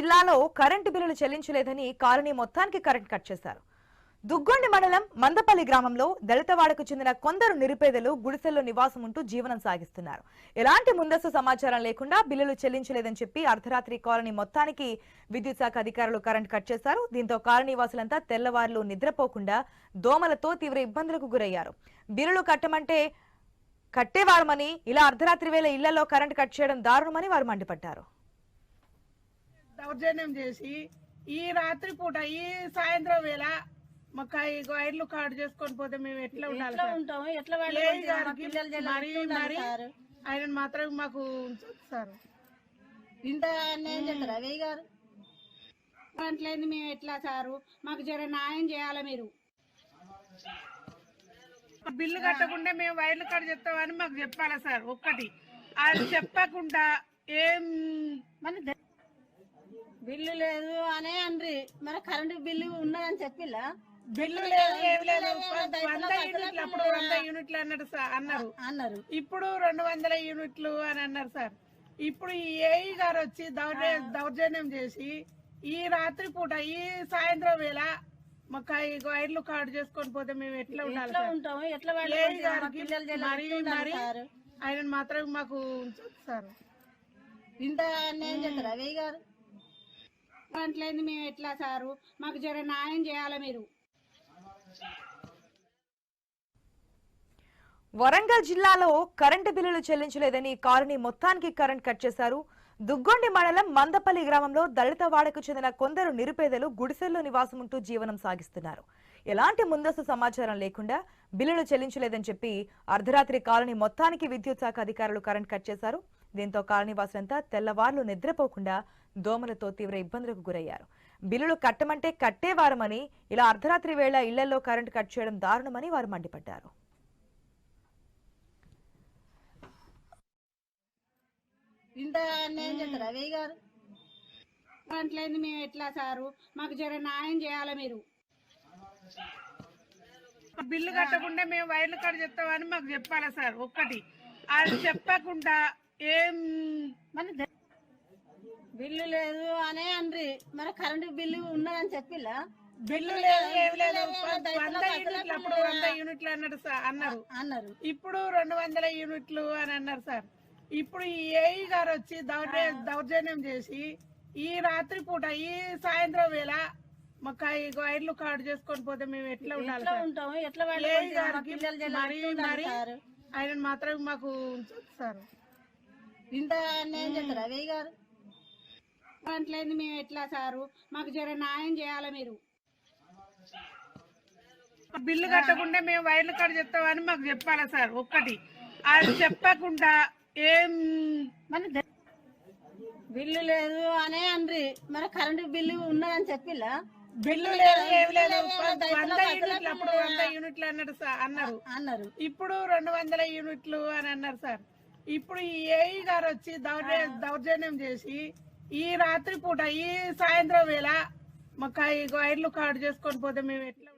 జిల్లాలో కరెంటు బిల్లులు చెల్లించలేదని కాలనీ మొత్తానికి కరెంట్ కట్ చేశారు. దుగ్గొండి మండలం మందపల్లి గ్రామంలో దళితవాడకు చెందిన కొందరు నిరుపేదలు గుడిసెల్లో నివాసం ఉంటూ జీవనం సాగిస్తున్నారు. ఎలాంటి ముందస్తు సమాచారం లేకుండా బిల్లులు చెల్లించలేదని చెప్పి అర్ధరాత్రి కాలనీ మొత్తానికి విద్యుత్ శాఖ అధికారులు కరెంట్ కట్ చేశారు. దీంతో కాలనీ వాసులంతా తెల్లవారులు నిద్రపోకుండా దోమలతో తీవ్ర ఇబ్బందులకు గురయ్యారు. బిల్లులు కట్టమంటే కట్టేవారమని ఇలా అర్ధరాత్రి వేళ ఇళ్ళలో కరెంట్ కట్ చేయడం దారుణమని వారు మండిపడ్డారు. దౌర్జన్యం చేసి ఈ రాత్రి పూట ఈ సాయంత్రం వేళ మాకు ఈ గైడ్లు కార్డు చేసుకొని పోతే మేము ఎట్లా ఉండాలి మరి మరి? ఆయన మాత్రం మాకు సార్. ఇంత అన్యాయం చేస్తారా వెయ్యి గారు? అట్లేదు మేము ఎట్లా సారు? మాకు జర న్యాయం చేయాలి మీరు? బిల్లు కట్టకుండా మేము వైర్లు కార్డు చెప్తామని మాకు చెప్పాలి సార్ ఒక్కటి. అది చెప్పకుండా ఏం మన బిల్లు లేదు అనే అండ్రి మరి కరెంటు బిల్లు ఉన్నదని చెప్పిలా? బిల్లు లేదు ఏం లేదు వంద యూనిట్లు అప్పుడు వంద యూనిట్లు అన్నాడు సార్ అన్నారు. అన్నారు. ఇప్పుడు రెండు వందల యూనిట్లు అని అన్నారు సార్. ఇప్పుడు ఈ ఏఈ గారు వచ్చి దౌర్జ- దౌర్జన్యం చేసి ఈ రాత్రి పూట ఈ సాయంత్రం వేళ మాకు ఈ గైడ్లు కార్డు చేసుకొని పోతే మేము ఎట్లా ఉండాలి మరి మరి? ఆయన మాత్రం మాకు సార్. ఇంత అన్యాయం చేస్తారా వెయ్యి గారు? అట్లేదు మేము ఎట్లా సారు? మాకు జర న్యాయం చేయాలి మీరు? వరంగల్ జిల్లాలో కరెంటు బిల్లులు చెల్లించలేదని కాలనీ మొత్తానికి కరెంట్ కట్ చేశారు. దుగ్గొండి మండలం మందపల్లి గ్రామంలో దళిత వాడకు చెందిన కొందరు నిరుపేదలు గుడిసెల్లో నివాసం ఉంటూ జీవనం సాగిస్తున్నారు. ఎలాంటి ముందస్తు సమాచారం లేకుండా బిల్లులు చెల్లించలేదని చెప్పి అర్ధరాత్రి కాలనీ మొత్తానికి విద్యుత్ శాఖ అధికారులు కరెంట్ కట్ చేశారు. దీంతో కాలనీ వాసులంతా తెల్లవార్లు నిద్రపోకుండా దోమలతో తీవ్ర ఇబ్బందులకు గురయ్యారు. బిల్లులు కట్టమంటే కట్టేవారమని ఇలా అర్ధరాత్రి వేళ ఇళ్ళలో కరెంట్ కట్ చేయడం దారుణమని వారు మండిపడ్డారు. ఇంత అన్యాయం చేస్తారా వెయ్యి గారు? అట్లేదు మేము ఎట్లా సారు? మాకు జర న్యాయం చేయాలి మీరు? బిల్లు కట్టకుండా మేము వైర్లు కార్డు చెప్తామని మాకు చెప్పాలి సార్? ఒక్కటి. అది చెప్పకుండా ఏం మన బిల్లు లేదు అనే అండ్రి మరి కరెంటు బిల్లు ఉన్నదని చెప్పిలా? బిల్లు లేదు ఏం లేదు. వంద యూనిట్లు అప్పుడు వంద యూనిట్లు అన్నాడు సార్ అన్నారు. అన్నారు. ఇప్పుడు రెండు వందల యూనిట్లు అని అన్నారు సార్. ఇప్పుడు ఈ ఏఈ గారు వచ్చి దౌర్జ దౌర్జన్యం చేసి ఈ రాత్రి పూట ఈ సాయంత్రం వేళ మాకు ఈ గైడ్లు కార్డు చేసుకొని పోతే మేము ఎట్లా ఉండాలి ఎట్లా మా మరి మరి? ఆయన మాత్రం మాకు సార్. ఇంత అన్యాయం చేస్తారా వెయ్యి గారు? అట్లేదు మేము ఎట్లా సారు? మాకు జర న్యాయం చేయాలి మీరు? బిల్లు కట్టకుండా మేము వైర్లు కార్డు చెప్తామని మాకు చెప్పాలి సార్? ఒక్కటి. అది చెప్పకుండా ఏం మన బిల్లు లేదు అనే అండ్రి మరి కరెంటు బిల్లు ఉన్నదని చెప్పిలా? బిల్లు లేదు ఏం లేదు. వంద యూనిట్లు అప్పుడు వంద యూనిట్లు అన్నాడు సార్ అన్నారు. అన్నారు. ఇప్పుడు రెండు వందల యూనిట్లు అని అన్నారు సార్. ఇప్పుడు ఈ ఏఈ గారు వచ్చి దౌర్జ దౌర్జన్యం చేసి ఈ రాత్రి పూట ఈ సాయంత్రం వేళ మాకు ఈ గైడ్లు కార్డు చేసుకొని పోతే మేము ఎట్లా